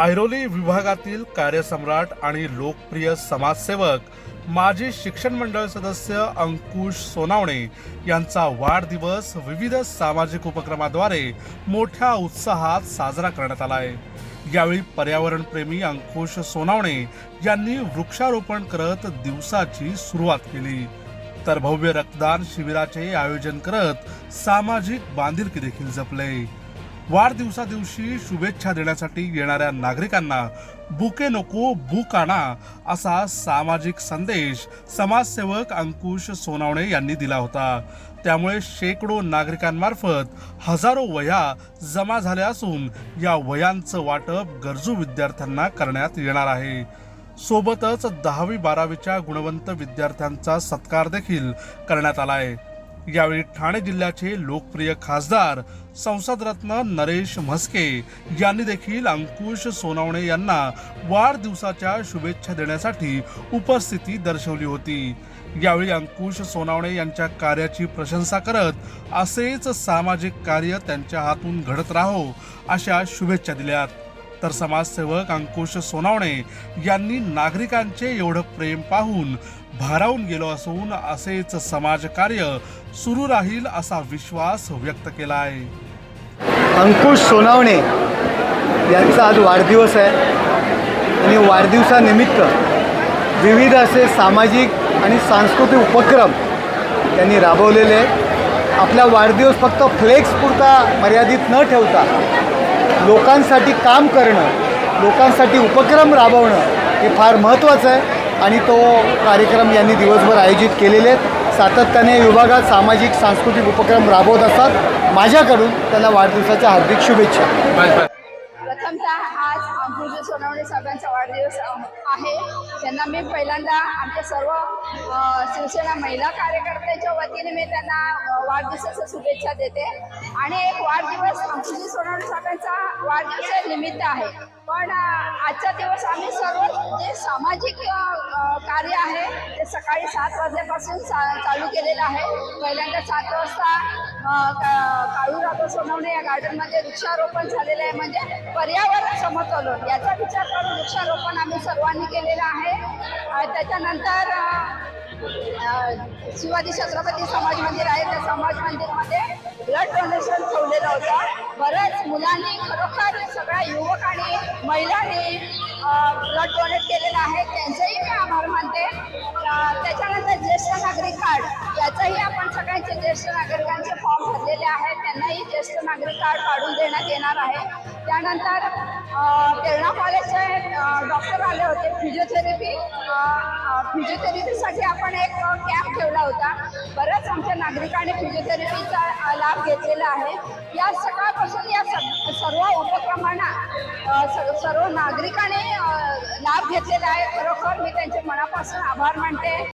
ऐरोली विभागातील कार्यसम्राट आणि लोकप्रिय समाजसेवक माजी शिक्षण मंडळ सदस्य अंकुश सोनावणे यांचा वाढदिवस विविध सामाजिक उपक्रमाद्वारे मोठ्या उत्साहात साजरा करण्यात आला आहे यावेळी पर्यावरणप्रेमी अंकुश सोनावणे यांनी वृक्षारोपण करत दिवसाची सुरुवात केली. तर भव्य रक्तदान शिबिराचे आयोजन करत सामाजिक बांधिलकी देखील जपले. वाढदिवसादिवशी शुभेच्छा देण्यासाठी येणाऱ्या नागरिकांना बुके नको बुक आणा असा सामाजिक संदेश समाजसेवक अंकुश सोनावणे यांनी दिला होता. त्यामुळे शेकडो नागरिकांमार्फत हजारो वह्या जमा झाल्या असून या वयांचं वाटप गरजू विद्यार्थ्यांना करण्यात येणार आहे. सोबतच दहावी बारावीच्या गुणवंत विद्यार्थ्यांचा सत्कार देखील करण्यात आला आहे यावेळी ठाणे जिल्ह्याचे लोकप्रिय खासदार संसदरत्न नरेश म्हस्के यांनी देखील अंकुश सोनावणे यांना वाढदिवसाच्या शुभेच्छा देण्यासाठी उपस्थिती दर्शवली होती. यावेळी अंकुश सोनावणे यांच्या कार्याची प्रशंसा करत असेच सामाजिक कार्य त्यांच्या हातून घडत राहो अशा शुभेच्छा दिल्यात. तर समाजसेवक अंकुश सोनावणे यांनी नागरिकांचे एवढं प्रेम पाहून भारावून गेलो असून असेच समाजकार्य सुरू राहील असा विश्वास व्यक्त केला आहे अंकुश सोनावणे यांचा आज वाढदिवस आहे. आणि वाढदिवसानिमित्त विविध असे सामाजिक आणि सांस्कृतिक उपक्रम त्यांनी राबवलेले आपला वाढदिवस फक्त फ्लेक्सपुरता मर्यादित न ठेवता लोकांसाठी काम करणं लोकांसाठी उपक्रम राबवणं हे फार महत्त्वाचं आहे. आणि तो कार्यक्रम यांनी दिवसभर आयोजित केलेले आहेत. सातत्याने विभागात सामाजिक सांस्कृतिक उपक्रम राबवत असतात. माझ्याकडून त्यांना वाढदिवसाच्या हार्दिक शुभेच्छा. प्रथमतः आज अंकुश सोनवणे साहेबांचा वाढदिवस आहे त्यांना मी पहिल्यांदा आमच्या सर्व शिवसेना महिला कार्यकर्त्याच्या वतीने मी त्यांना वाढदिवसाच्या शुभेच्छा देते. आणि एक वाढदिवस अंकुश सोनवणे साहेबांचा वाढदिवस निमित्त आहे. पण आजचा दिवस आम्ही सर्व जे सामाजिक कार्य आहे ते सकाळी सात वाजल्यापासून चा- चालू केलेलं आहे. पहिल्यांदा सात वाजता अ, का- सोनवणे या गार्डनमध्ये वृक्षारोपण झालेलं आहे. म्हणजे पर्यावरण समतोलन याचा विचार करून वृक्षारोपण आम्ही सर्वांनी केलेलं आहे. त्याच्यानंतर शिवाजी छत्रपती समाज मंदिर आहे. त्या समाज मंदिरमध्ये ब्लड डोनेशन ठेवलेलं होतं. बऱ्याच मुलांनी खरोखर सगळ्या युवक आणि महिलांनी ब्लड डोनेट केलेलं आहे. त्यांचेही मी आभार मानते. त्याच्यानंतर ज्येष्ठ नागरिक कार्ड याचंही आपण सगळ्यांचे ज्येष्ठ नागरिक आलेले आहेत त्यांनाही ज्येष्ठ नागरिक कार्ड काढून देण्यात येणार आहे. त्यानंतर अ, कॉलेजचे डॉक्टर आले होते फिजिओथेरपी फिजिओथेरपीसाठी आपण एक कॅम्प ठेवला होता. बऱ्याच आमच्या नागरिकांनी फिजिओथेरपीचा लाभ घेतलेला आहे. या सकाळपासून या सग- सर्व उपक्रमांना स- सर्व नागरिकांनी लाभ घेतलेला आहे. खरोखर मी त्यांचे मनापासून आभार मानते.